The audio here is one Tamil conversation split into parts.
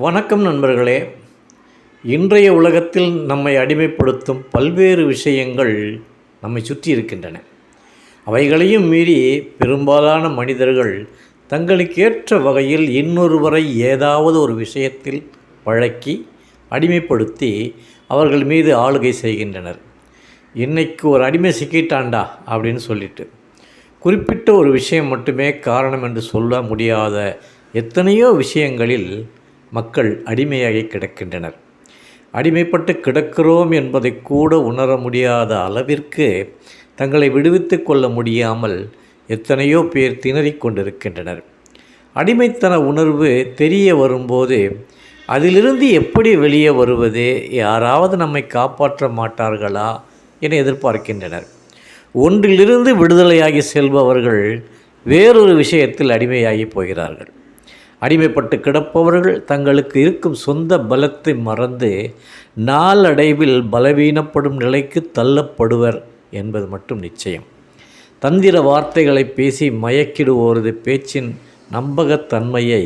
வணக்கம் நண்பர்களே. இன்றைய உலகத்தில் நம்மை அடிமைப்படுத்தும் பல்வேறு விஷயங்கள் நம்மை சுற்றி இருக்கின்றன. அவைகளையும் மீறி பெரும்பாலான மனிதர்கள் தங்களுக்கு ஏற்ற வகையில் இன்னொருவரை ஏதாவது ஒரு விஷயத்தில் வழக்கி அடிமைப்படுத்தி அவர்கள் மீது ஆளுகை செய்கின்றனர். இன்னைக்கு ஒரு அடிமை சிக்கிட்டான்டா அப்படின்னு சொல்லிட்டு. குறிப்பிட்ட ஒரு விஷயம் மட்டுமே காரணம் என்று சொல்ல முடியாத எத்தனையோ விஷயங்களில் மக்கள் அடிமையாகி கிடக்கின்றனர். அடிமைப்பட்டு கிடக்கிறோம் என்பதை கூட உணர முடியாத அளவிற்கு தங்களை விடுவித்து கொள்ள முடியாமல் எத்தனையோ பேர் திணறிக் கொண்டிருக்கின்றனர். அடிமைத்தன உணர்வு தெரிய வரும்போது அதிலிருந்து எப்படி வெளியே வருவது? யாராவது நம்மை காப்பாற்ற மாட்டார்களா? என எதிர்பார்க்கின்றனர். ஒன்றிலிருந்து விடுதலையாகி செல்பவர்கள் வேறொரு விஷயத்தில் அடிமையாகி போகிறார்கள். அடிமைப்பட்டு கிடப்பவர்கள் தங்களுக்கு இருக்கும் சொந்த பலத்தை மறந்து நாளடைவில் பலவீனப்படும் நிலைக்கு தள்ளப்படுவர் என்பது மட்டும் நிச்சயம். தந்திர வார்த்தைகளை பேசி மயக்கிடுவோரது பேச்சின் நம்பகத்தன்மையை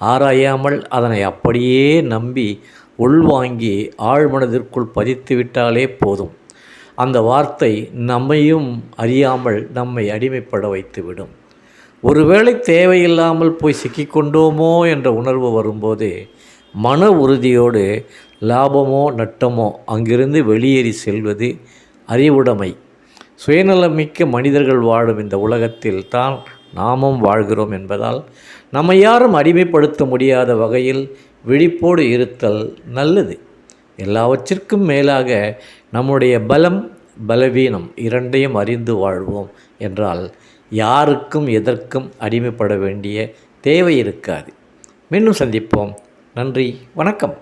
ஆராயாமல் அதனை அப்படியே நம்பி உள்வாங்கி ஆழ்மனதிற்குள் பதித்துவிட்டாலே போதும். அந்த வார்த்தை நம்மையும் அறியாமல் நம்மை அடிமைப்பட வைத்துவிடும். ஒருவேளை தேவையில்லாமல் போய் சிக்கிக்கொண்டோமோ என்ற உணர்வு வரும்போது மன உறுதியோடு லாபமோ நட்டமோ அங்கிருந்து வெளியேறி செல்வது அறிவுடைமை. சுயநலமிக்க மனிதர்கள் வாழும் இந்த உலகத்தில் தான் நாமும் வாழ்கிறோம் என்பதால் நம்மை யாரும் அடிமைப்படுத்த முடியாத வகையில் விழிப்போடு இருத்தல் நல்லது. எல்லாவற்றிற்கும் மேலாக நம்முடைய பலம் பலவீனம் இரண்டையும் அறிந்து வாழ்வோம் என்றால் யாருக்கும் எதற்கும் அடிமைப்பட வேண்டிய தேவை இருக்காது. மீண்டும் சந்திப்போம். நன்றி. வணக்கம்.